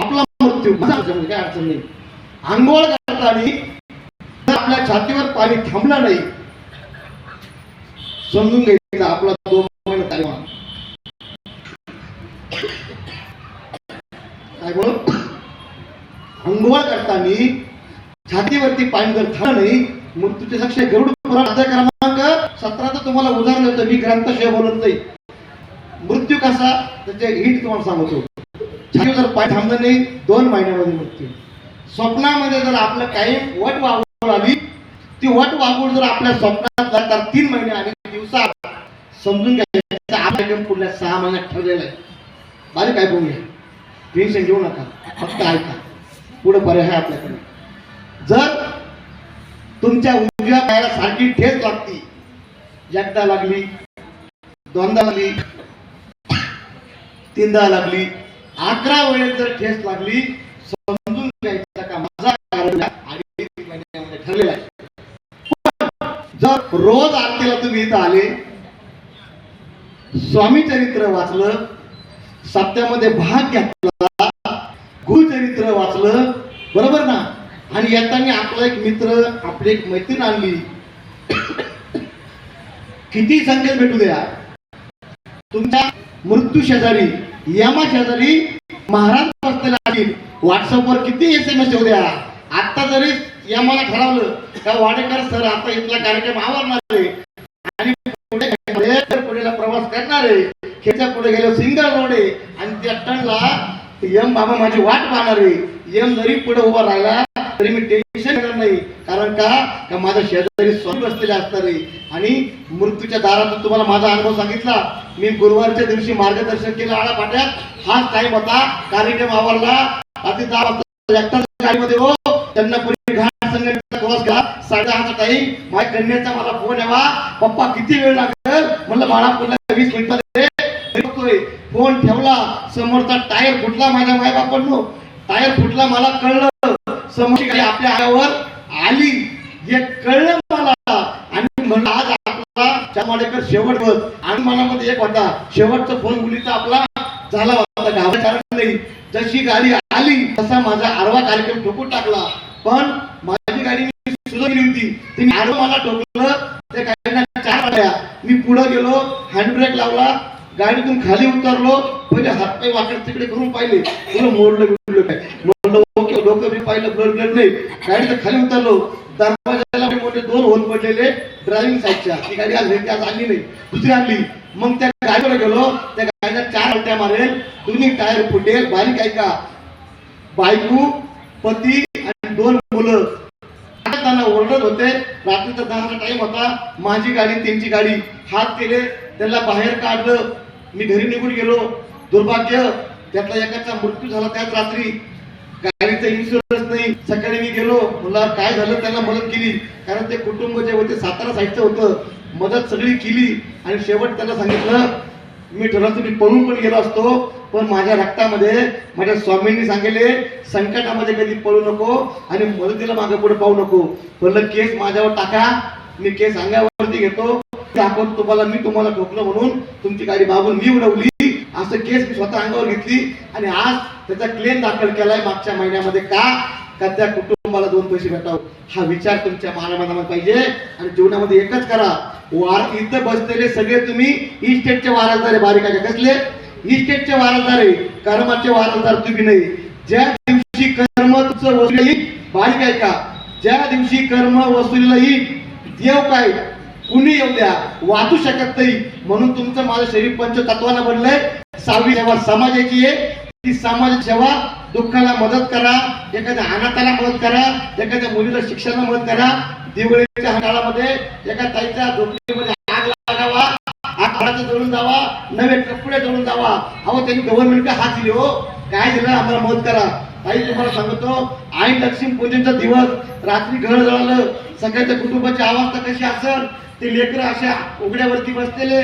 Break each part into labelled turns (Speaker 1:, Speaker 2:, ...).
Speaker 1: आपला मृत्यू काय अडचण नाही. आंघोळ करताना जर आपल्या छातीवर पाणी थांबलं नाही. समजून घ्यायचं आपला दोन महिने काय बोल? अंघोळ करताना छातीवरती पाणी जर थांबलं नाही मृत्यूचे साक्ष गरुड पुराण क्रमांक सतराचं तुम्हाला उदाहरण देतो मी ग्रंथाशिवाय बोलत नाही. मृत्यू कसा? त्याचे हिट तुम्हाला सांगतो. छातीवर जर पाय थांबलं नाही दोन महिन्यामध्ये मृत्यू स्वप्नामध्ये जर आपलं काही वट वागूळ आली ती वट वागूळ जर आपल्या स्वप्नात झाली तर तीन महिने आणि दिवसात समजून घ्यायचं आपला पुढल्या सहा महिन्यात ठरलेला आहे. बारीक काय बघूया टेन्शन घेऊ नका. फक्त ऐका. पुढे पर्याय आहे आपल्याकडे. जर तुमच्या उजव्या पायाला सारखी ठेच लागती एकदा लागली दोनदा लागली तीनदा लागली अकरा वेळेस जर ठेस लागली समजून घ्यायचा का? माझा कारण महिन्यामध्ये ठरलेला आहे. जर रोज आरतीला तुम्ही इथं आले स्वामी चरित्र वाचलं सत्यामध्ये भाग घेतला गुरुचरित्र वाचलं बरोबर ना? आणि येताना आपला एक मित्र आपली एक मैत्रीण आणली. किती संकेत भेटू द्या? तुमच्या मृत्यू शेजारी यमा शेजारी महाराज बसलेला आधी व्हॉट्सअपवर किती एस एम एस येऊ द्या. आता जरी यमाला ठरवलं का वाडेकर सर आता इथला कार्यक्रम आवरणार आहे आणि पुढे पुढेला प्रवास करणार आहे खेळच्या पुढे गेलो सिंगल रोड आहे आणि त्या टनला यम बाबा माझी वाट पाहणार आहे यम जरी पुढे उभा राहिला तरी मी टेन्शन घेणार नाही. कारण का? का माझ्या शेजारी स्वामी बसलेले असणार आहे आणि मृत्यूच्या दारात तुम्हाला माझा अनुभव सांगितला. मी गुरुवारच्या दिवशी मार्गदर्शन केलं आळा पाट्यात हाच टाइम होता. कार्यक्रम आवरला. अति दहा वाजता एकटाच गाडीमध्ये हो. त्यांना पुढे घाट संघटनेचा क्रॉस घ्या साडेदहाचा टाईम माझ्या कन्याचा मला फोन यावा. पप्पा किती वेळ लागेल? म्हणलं बाळा पुन्हा वीस मिनिटात फोन ठेवला. समोरचा टायर फुटला माझ्या मायबापांनो. टायर फुटला मला कळलं. समोर आपल्या आयावर आली. हे कळलं मला. आणि म्हणलं आज आपला चामाडेकर शेवट आणि मनामध्ये एक होता शेवटचा फोन मुलीचा आपला झाला होता घाबरायचं कारण नाही. जशी गाडी आली तसा माझा आडवा कार्यक्रम ठोकून टाकला. पण माझी गाडी मी होती. तिने आडवं मला ठोकलं. त्या गाडीला चार आल्या मी पुढे गेलो हँडब्रेक लावला. गाडीतून खाली उतरलो. पहिले हातपाय वाकड तिकडे करून पाहिले. तुला मोडलं बिडलं काय? डोकं मी पाहिलं ब्लड ब्लड नाही. गाडीचं खाली उतरलो दरवाजाला मोठे दोन होल पडलेले ड्रायव्हिंग साईडच्या ती गाडी आज ती आज आणली नाही. दुसरी आणली मग त्या गाडीवर गेलो त्या गाडीला चार उलट्या मारेल. दोन्ही टायर फुटेल. बारीक ऐका बायको पती आणि दोन मुलं. त्यांना ओरडत होते. रात्रीचा दहाचा टाइम होता. माझी गाडी त्यांची गाडी. हात केले. त्यांना बाहेर काढलं. मी घरी निघून गेलो. दुर्भाग्य त्यातला एकाचा मृत्यू झाला त्याच रात्री. गाडीचा इन्शुरन्स नाही. सकाळी मी गेलो. मला काय झालं त्यांना मदत केली. कारण ते कुटुंब जे होते सातारा साईडचं होतं. मदत सगळी केली. आणि शेवट त्यांना सांगितलं मी ठरवतो मी पळून पण गेलो असतो. पण माझ्या रक्तामध्ये माझ्या स्वामींनी सांगितले संकटामध्ये कधी पळू नको आणि मदतीला मागे पुढे पाहू नको. म्हणलं केस माझ्यावर टाका. मी केस अंगावरती घेतो. आपण तुम्हाला मी तुम्हाला ठोकलं म्हणून तुमची गाडी बाबून मी उडवली. असं केस मी स्वतः अंगावर घेतली आणि आज त्याचा क्लेम दाखल केलाय मागच्या महिन्यामध्ये का? का त्या कुटुंबाला दोन पैसे भेटावं? हा विचार तुमच्या मनामध्ये पाहिजे आणि जीवनामध्ये एकच करा. वार इथं बसलेले सगळे तुम्ही इस्टेटचे वारसदार बारीक आहे कसले? इस्टेटचे वारसदार आहे कर्माचे वारसदार तुम्ही नाही. ज्या दिवशी कर्म तुमचं वसुली येईल बारीक आहे का? ज्या दिवशी कर्म वसुलीला येईल देव काय? कुणी येऊ द्या. वाचू शकत नाही. म्हणून तुमचं माझं शरीर पंचतत्वानं बनलंय. सहावी सेवा समाजाची आहे. ती समाज सेवा दुःखाला मदत करा. एखाद्या अनाथाला मदत करा. एखाद्या मुलीला शिक्षणाला मदत करा. दिवाळीच्या काळामध्ये एका ताईच्या झोपडीमध्ये आग लागावा. आग घराचं जळून जावा. नवे कपडे जळून जावा. अहो त्यांनी गव्हर्नमेंट हात दिले हो. काय दिलं? आम्हाला मदत करा. ताई तुम्हाला सांगतो आई लक्ष्मी पूजेचा दिवस. रात्री घर जळालं. सगळ्याच्या कुटुंबाची अवस्था कशी असेल? ते लेकरं अशा उघड्यावरती बसलेले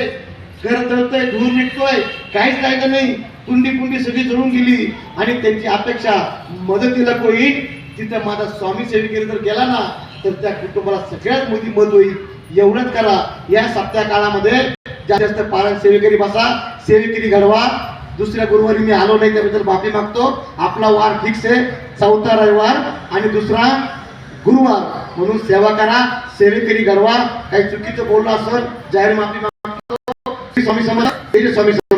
Speaker 1: घर दळतोय धूर निघतोय. काहीच जायचं नाही. कुंडी कुंडी सगळी जळून गेली. आणि त्यांची अपेक्षा मदतीला कोई तिथं माझा स्वामी सेविकेने जर गेला ना तर त्या कुटुंबाला सगळ्यात मोठी मत होईल. एवढंच करा. या सप्ताह काळामध्ये जास्तीत जास्त पारण सेवेकरी बसा. सेवेकरी घडवा. दुसऱ्या गुरुवारी मी आलो नाही त्याबद्दल माफी मागतो. आपला वार फिक्स आहे. चौथा रविवार आणि दुसरा गुरुवार. म्हणून सेवा करा. सेवेकरी गरवा काही चुकीचं बोललं असेल जाहीर माफी मागतो. स्वामी समर्थ स्वामी समर्थ.